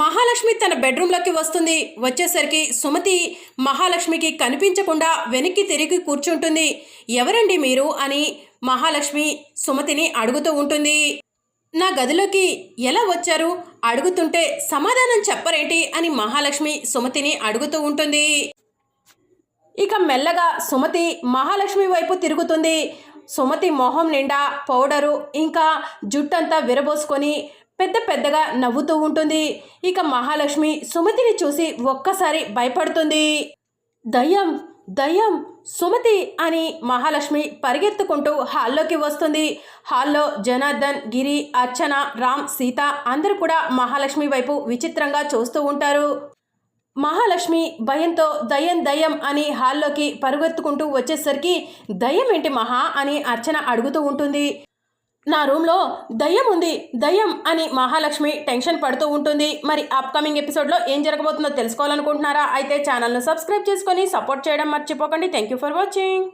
మహాలక్ష్మి తన బెడ్రూమ్లోకి వస్తుంది. వచ్చేసరికి సుమతి మహాలక్ష్మికి కనిపించకుండా వెనక్కి తిరిగి కూర్చుంటుంది. ఎవరండి మీరు? అని మహాలక్ష్మి సుమతిని అడుగుతూ ఉంటుంది. నా గదిలోకి ఎలా వచ్చారు? అడుగుతుంటే సమాధానం చెప్పరేంటి? అని మహాలక్ష్మి సుమతిని అడుగుతూ ఉంటుంది. ఇక మెల్లగా సుమతి మహాలక్ష్మి వైపు తిరుగుతుంది. సుమతి మొహం నిండా పౌడరు ఇంకా జుట్టంతా విరబోసుకొని పెద్ద పెద్దగా నవ్వుతూ ఉంటుంది. ఇక మహాలక్ష్మి సుమతిని చూసి ఒక్కసారి భయపడుతుంది. దయ్యం దయ్యం సుమతి అని మహాలక్ష్మి పరిగెత్తుకుంటూ హాల్లోకి వస్తుంది. హాల్లో జనార్దన్ గిరి అర్చన రామ్ సీత అందరూ కూడా మహాలక్ష్మి వైపు విచిత్రంగా చూస్తూ ఉంటారు. మహాలక్ష్మి భయంతో దయ్యం దయ్యం అని హాల్లోకి పరుగెత్తుకుంటూ వచ్చేసరికి దయ్యం ఏంటి మహా? అని అర్చన అడుగుతూ ఉంటుంది. నా రూమ్లో దయ్యం ఉంది దయ్యం అని మహాలక్ష్మి టెన్షన్ పడుతూ ఉంటుంది. మరి అప్కమింగ్ ఎపిసోడ్లో ఏం జరగబోతుందో తెలుసుకోవాలనుకుంటున్నారా? అయితే ఛానల్ను సబ్స్క్రైబ్ చేసుకొని సపోర్ట్ చేయడం మర్చిపోకండి. Thank you for watching